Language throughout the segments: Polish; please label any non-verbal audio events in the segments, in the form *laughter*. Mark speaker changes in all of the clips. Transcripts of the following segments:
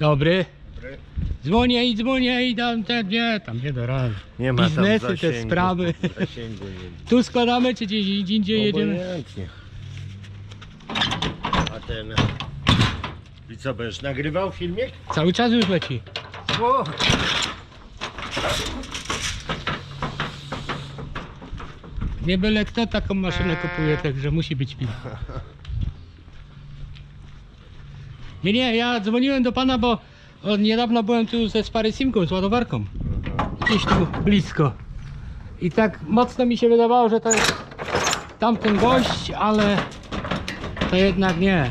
Speaker 1: Dobry.
Speaker 2: Dobry.
Speaker 1: Dzwonię i dzwonię i tam, te, nie, tam nie do rady.
Speaker 2: Nie ma
Speaker 1: Biznesy,
Speaker 2: tam
Speaker 1: te
Speaker 2: zasięgu,
Speaker 1: sprawy.
Speaker 2: Zasięgu nie
Speaker 1: Tu składamy, czy gdzieś indziej jedziemy?
Speaker 2: Obojętnie. A ten... I co, będziesz nagrywał filmik?
Speaker 1: Cały czas już leci.
Speaker 2: O!
Speaker 1: Nie byle kto taką maszynę kupuje, także musi być film. *laughs* Nie, nie, ja dzwoniłem do pana, bo od niedawno byłem tu ze Sparysimką, z ładowarką. Gdzieś tu blisko. I tak mocno mi się wydawało, że to jest tamten gość, ale to jednak nie.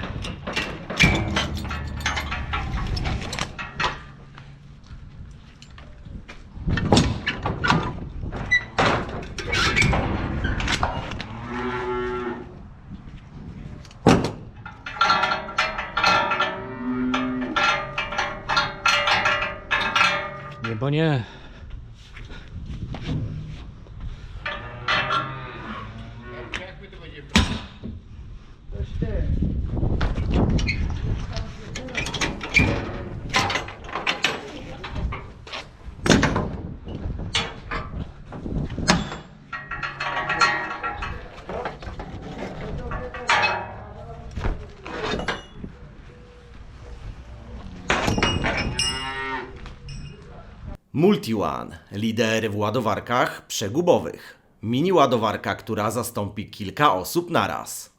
Speaker 1: Bo nie.
Speaker 3: MultiOne, lider w ładowarkach przegubowych. Mini ładowarka, która zastąpi kilka osób naraz.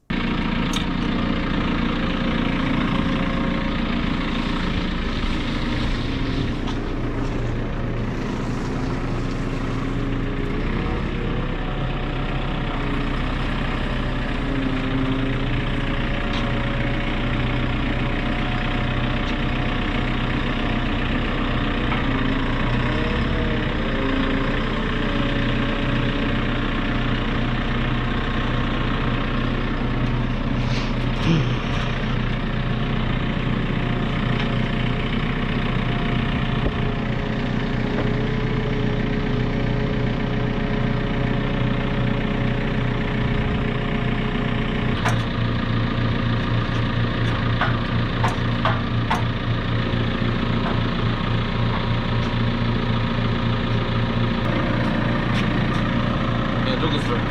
Speaker 4: Nie,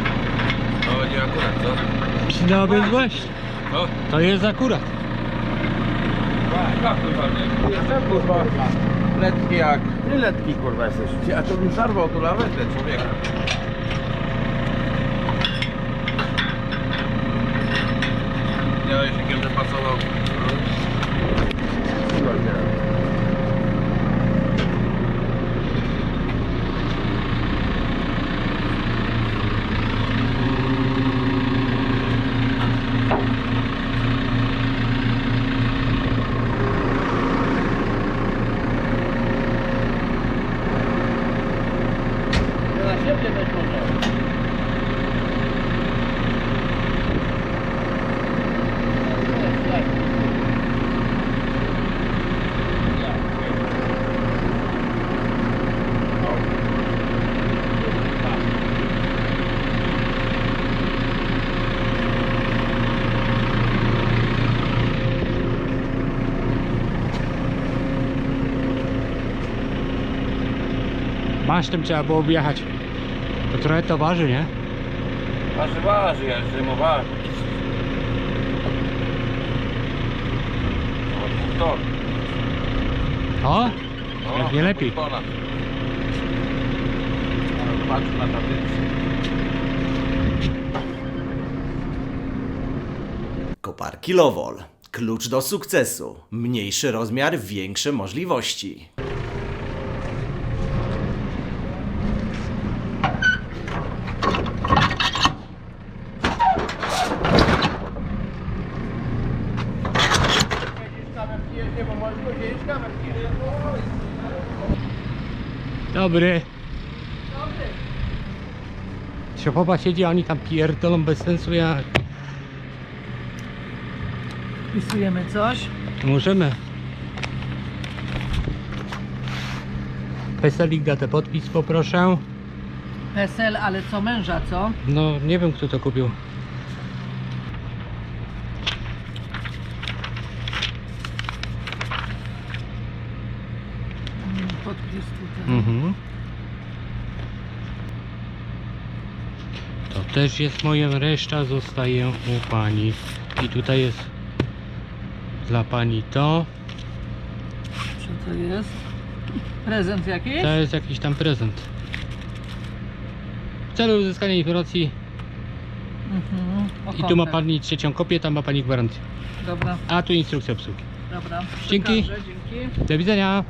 Speaker 4: stronę. To będzie akurat, co?
Speaker 1: Przydałoby właśnie.
Speaker 4: O,
Speaker 1: To jest akurat.
Speaker 4: tak, kurwa, nie. Jestem, kurwa, letki jak...
Speaker 2: Ty letki kurwa jesteś.
Speaker 4: A to bym zarwał tu lawetę, człowieka.
Speaker 1: Masz tym trzeba było wjechać. To trochę to waży, nie?
Speaker 4: Waży, waży, ja zajmowałem. Ton.
Speaker 1: O,
Speaker 4: O,
Speaker 1: Jak nie lepiej.
Speaker 4: Patrz na tablicy.
Speaker 3: Koparki Lowol. Klucz do sukcesu. Mniejszy rozmiar, większe możliwości.
Speaker 1: Dobry. Szefowa siedzi, a oni tam pierdolą bez sensu jak.
Speaker 5: Wpisujemy coś.
Speaker 1: Możemy. Peselik datę podpis poproszę.
Speaker 5: PESEL, ale co męża, co?
Speaker 1: No nie wiem kto to kupił.
Speaker 5: Jest tutaj.
Speaker 1: Mhm. To też jest moje, reszta zostaje u pani. I tutaj jest dla pani to.
Speaker 5: Co to jest? Prezent jakiś?
Speaker 1: To jest jakiś tam prezent. W celu uzyskania informacji
Speaker 5: Mhm. O
Speaker 1: i tu ma pani trzecią kopię, tam ma pani gwarancję.
Speaker 5: Dobra,
Speaker 1: A tu instrukcja obsługi.
Speaker 5: dobra.
Speaker 1: Dzięki.
Speaker 5: Przekażę, dzięki.
Speaker 1: Do widzenia.